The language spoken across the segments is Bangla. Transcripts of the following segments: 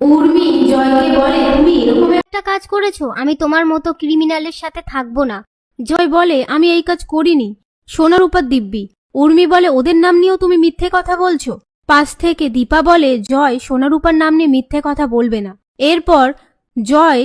উর্মি জয়কে বলে, তুমি এরকম একটা কাজ করেছ? আমি তোমার মতো ক্রিমিনালের সাথে থাকব না। জয় বলে, আমি এই কাজ করিনি। সোনার উপর দিব্যি, উর্মি বলে, ওদের নাম নিয়েও তুমি মিথ্যে কথা বলছো? পাশ থেকে দীপা বলে, জয় সোনারূপার নাম নিয়ে মিথ্যে কথা বলবে না। এরপর জয়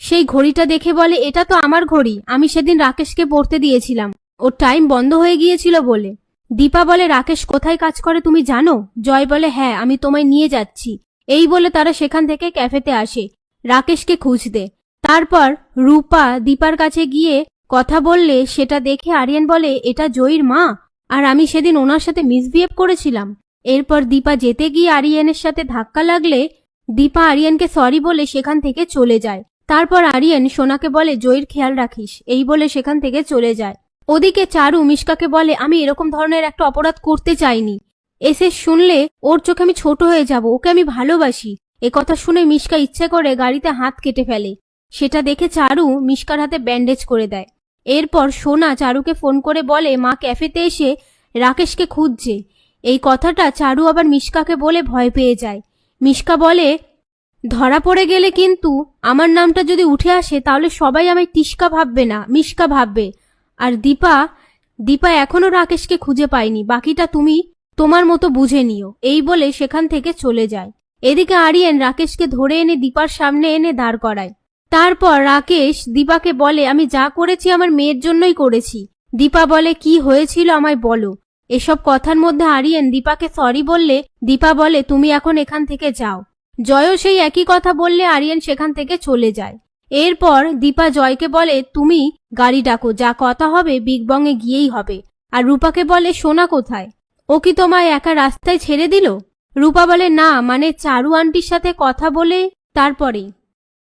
সেই ঘড়িটা দেখে বলে, এটা তো আমার ঘড়ি। আমি সেদিন রাকেশকে পড়তে দিয়েছিলাম। ওর টাইম বন্ধ হয়ে গিয়েছিল বলে। দীপা বলে, রাকেশ কোথায় কাজ করে তুমি জানো? জয় বলে হ্যাঁ আমি তোমায় নিয়ে যাচ্ছি। এই বলে তারা সেখান থেকে ক্যাফেতে আসে। রাকেশকে খুঁজতে। তারপর রূপা দীপার কাছে গিয়ে কথা বললে, সেটা দেখে আরিয়ান বলে, এটা জয়ীর মা, আর আমি সেদিন ওনার সাথে মিসবিহেভ করেছিলাম। এরপর দীপা যেতে গিয়ে আরিয়ানের সাথে ধাক্কা লাগলে, দীপা আরিয়ানকে সরি বলে সেখান থেকে চলে যায়। তারপর আরিয়ান সোনাকে বলে, জয়ীর খেয়াল রাখিস। এই বলে সেখান থেকে চলে যায়। ওদিকে চারু মিশকাকে বলে, আমি এরকম ধরনের একটা অপরাধ করতে চাইনি। এসে শুনলে ওর চোখে আমি ছোট হয়ে যাব, ওকে আমি ভালোবাসি। এ কথা শুনে মিশকা ইচ্ছে করে গাড়িতে হাত কেটে ফেলে। সেটা দেখে চারু মিশকার হাতে ব্যান্ডেজ করে দেয়। এরপর সোনা চারুকে ফোন করে বলে, মা ক্যাফেতে এসে রাকেশকে খুঁজছে। এই কথাটা চারু আবার মিশকাকে বলে ভয় পেয়ে যায়। মিশকা বলে, ধরা পড়ে গেলে কিন্তু আমার নামটা যদি উঠে আসে, তাহলে সবাই আমায় টিস্কা ভাববে না, মিশকা ভাববে। আর দীপা দীপা এখনও রাকেশকে খুঁজে পায়নি। বাকিটা তুমি তোমার মতো বুঝে নিও। এই বলে সেখান থেকে চলে যায়। এদিকে আরিয়ান রাকেশকে ধরে এনে দীপার সামনে এনে দাঁড় করায়। তারপর রাকেশ দীপাকে বলে, আমি যা করেছি আমার মেয়ের জন্যই করেছি। দীপা বলে, কি হয়েছিল আমায় বলো। এসব কথার মধ্যে আরিয়ান দীপাকে সরি বললে, দীপা বলে, তুমি এখন এখান থেকে যাও। জয়ও সেই একই কথা বললে, আরিয়ান সেখান থেকে চলে যায়। এরপর দীপা জয়কে বলে, তুমি গাড়ি ডাকো, যা কথা হবে বিগ বং এ গিয়েই হবে। আর রূপাকে বলে, সোনা কোথায়? ও কি তোমায় একা রাস্তায় ছেড়ে দিল? রূপা বলে, না মানে চারু আন্টির সাথে কথা বলে তারপরে